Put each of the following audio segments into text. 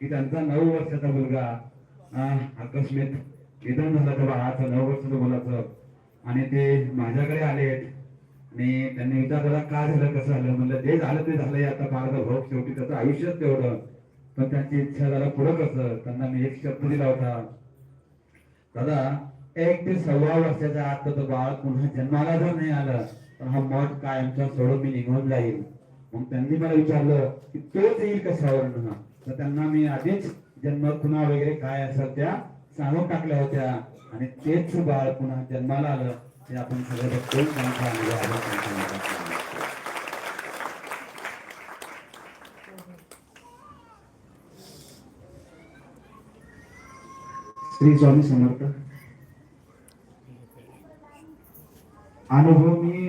की त्यांचा नऊ वर्षाचा मुलगा अकस्मित निधन झालं तर बाळाचं नऊ वर्षाचं मुलाचं. आणि ते माझ्याकडे आलेत. आणि त्यांनी विचारलं का झालं कसं झालं? म्हणलं जे झालं ते झालंय आता बाळाचा भोग शेवटी त्याचं आयुष्यच तेवढं. पण त्यांची इच्छा झाला पुढं कसं? त्यांना मी एक शब्द दिला होता. दादा एक ते सव्वा वर्षाच्या आत तर बाळ पुन्हा जन्माला जर नाही आलं तर हा मठ कायमचा सोडून मी निघून जाईल मग त्यांनी मला विचारलं की तोच येईल कशावरनं तर त्यांना मी आधीच जन्म खुणा वगैरे काय असं त्या सांगून टाकल्या होत्या. आणि तेच बाळ पुन्हा जन्माला आलं. ते आपण सगळं बघतो. त्यांचा अनुभव श्री स्वामी समर्थ. अनुभव मी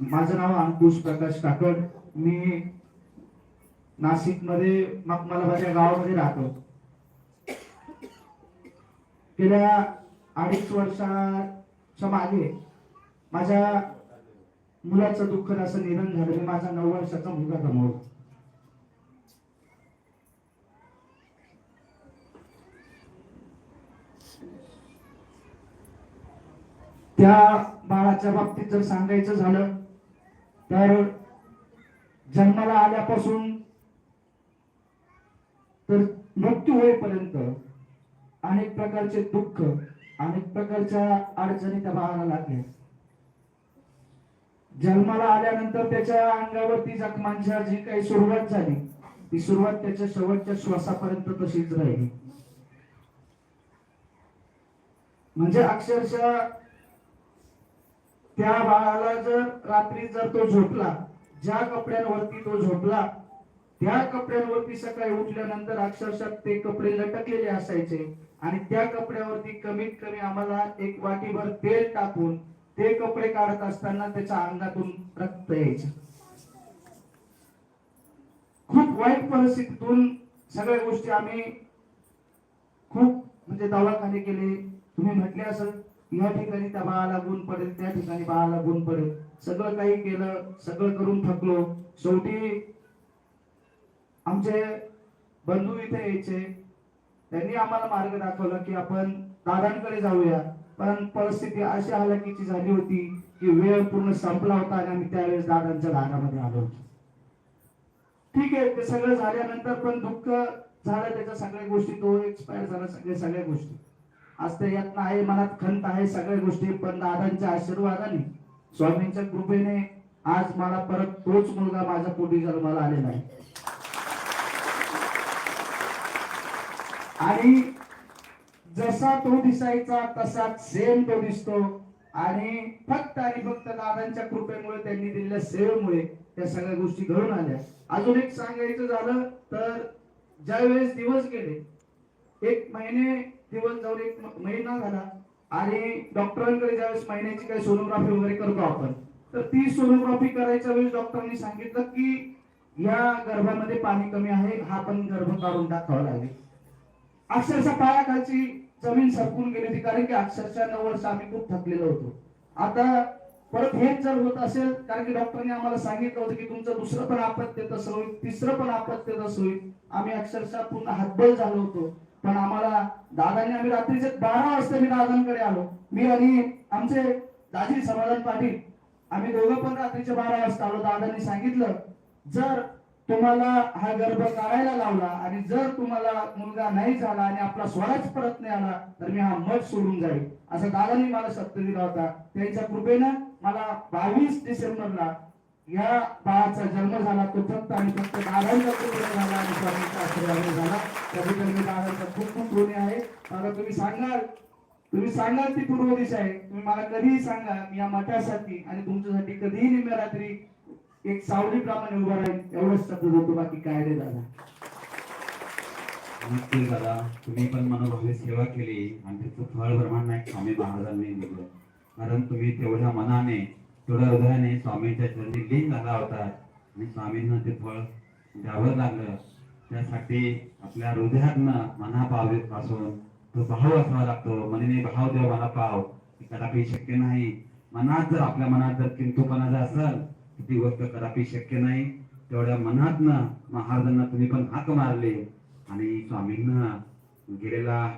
माझं नाव अंकुश प्रकाश काकड. मी नाशिकमध्ये मकमालाबाद गावामध्ये राहतो. गेल्या अडीच वर्षाच्या मागे माझ्या मुलाचं दुःख असं निधन झालं. मी माझा नऊ वर्षाचा मुलगा गमावला. त्या बाळाच्या बाबतीत जर सांगायचं झालं तर जन्माला आल्यापासून तर मृत्यू होईपर्यंत अनेक प्रकारचे दुःख अनेक प्रकारच्या अडचणी त्या बाळाला लागल्या. जन्माला आल्यानंतर त्याच्या अंगावरती जखमांच्या जी काही सुरुवात झाली ती सुरुवात त्याच्या शेवटच्या श्वासापर्यंत तशीच राहिली. म्हणजे अक्षरशः त्या बाळाला जर रात्री जर तो झोपला ज्या कपड्यांवरती तो झोपला त्या कपड्यांवरती सकाळी उठल्यानंतर अक्षरशः ते कपडे लटकलेले असायचे आणि त्या कपड्यावरती कमीत कमी आम्हाला एक वाटीभर तेल टाकून ते कपडे काढत असताना त्याच्या अंगातून रक्त यायचं. खूप वाईट परिस्थितीतून सगळ्या गोष्टी आम्ही खूप म्हणजे दवाखाने केले. तुम्ही म्हटले असेल या ठिकाणी त्या बाळाला गुण पडेल त्या ठिकाणी बाळाला गुण पडेल. सगळं काही केलं सगळं करून थकलो. शेवटी आमचे बंधू इथे यायचे. त्यांनी आम्हाला मार्ग दाखवला की आपण दादांकडे जाऊया. पण परिस्थिती अशी हलाखीची झाली होती की वेळ पूर्ण संपला होता आणि आम्ही त्यावेळेस दादांच्या भागामध्ये आलो होतो. ठीक आहे ते सगळं झाल्यानंतर पण दुःख झालं त्याच्या सगळ्या गोष्टी तो एक्सपायर झाला सगळ्या सगळ्या गोष्टी. आज ते आहे मनात खंत आहे सगळ्या गोष्टी पण दादांच्या आशीर्वादाने स्वामींच्या कृपेने आज मला परत तोच मुलगा माझ्या पोटी जन्माला आलेला आहे. आणि जसा तो दिसायचा तसाच सेम तो दिसतो. आणि फक्त आणि फक्त दादांच्या कृपेमुळे त्यांनी दिलेल्या सेवेमुळे त्या सगळ्या गोष्टी घडून आल्या. अजून एक सांगायचं झालं तर ज्यावेळेस दिवस गेले एक महिने दिवस जाऊन एक महिना झाला. आणि डॉक्टरांकडे ज्यावेळेस महिन्याची काही सोनोग्राफी वगैरे करतो आपण तर ती सोनोग्राफी करायच्या वेळेस डॉक्टरांनी सांगितलं की या गर्भामध्ये पाणी कमी आहे हा पण गर्भ काढून टाकावा लागेल. अक्षरशः पायाखालची जमीन सरकून गेली होती कारण की अक्षरशः नऊ वर्ष आम्ही खूप थकलेलो होतो. आता परत हेच जर होत असेल कारण की डॉक्टरने आम्हाला सांगितलं होतं की तुमचं दुसरं पण आपत्य तसं होईल तिसरं पण आपत्य तसं होईल आम्ही अक्षरशः पूर्ण हातबल झालो होतो. पण आम्हाला दादांनी आम्ही रात्रीचे बारा वाजता मी दादांकडे आलो. मी आणि आमचे दाजी समाधान पाटील आम्ही दोघं पण रात्रीचे बारा वाजता आलो. दादांनी सांगितलं जर तुम्हाला हा गर्भ काढायला लावला आणि जर तुम्हाला मुलगा नाही झाला आणि आपला स्वराज परत नाही आला तर मी हा मठ सोडून जाईल. असं दादांनी मला सत्य दिला होता. त्यांच्या कृपेनं मला बावीस डिसेंबरला या बाळाचा जन्म झाला तो फक्त आणि फक्त दादांच्या पूर्ण झाला आणि स्वामींचा आशीर्वादाने झाला. त्याबद्दल मी बाळांचा खूप खूप ऋणी आहे. मला तुम्ही सांगणार तुम्ही सांगाल ती पूर्व दिशा आहे. तुम्ही मला कधीही सांगा मी या मठासाठी आणि तुमच्यासाठी कधीही निम्या रात्री एक सावली प्रमाणे उभा राहील. एवढंच शब्द होतो बाकी काय रे दादा. नक्की दादा. तुम्ही पण मनोभावे सेवा केली आणि त्याचं फळ ब्रह्मांना नाही. स्वामी महाराजांनी दिलं. कारण तुम्ही तेवढ्या मनाने थोड्या हृदयाने स्वामींच्या चरणी लीन झाला होता. आणि स्वामींना ते फळ द्यावं लागलं. त्यासाठी आपल्या हृदयातनं मनापावे पासून तो भाव असावा लागतो. मनीने भाव देव मला पाव हे कदापि शक्य नाही. मनात जर आपल्या मनात जर किंतुपणा जर असेल तर ती गोष्ट कदापि शक्य नाही. तेवढ्या मनातनं महाराजांना तुम्ही पण हाक मारले. आणि स्वामींना गेलेला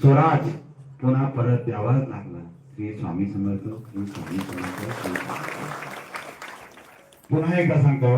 स्वराज पुन्हा परत द्यावाच लागला. श्री स्वामी समर्थ श्री स्वामी समर्थ श्री स्वामी समर्थ. पुन्हा एकदा सांगतो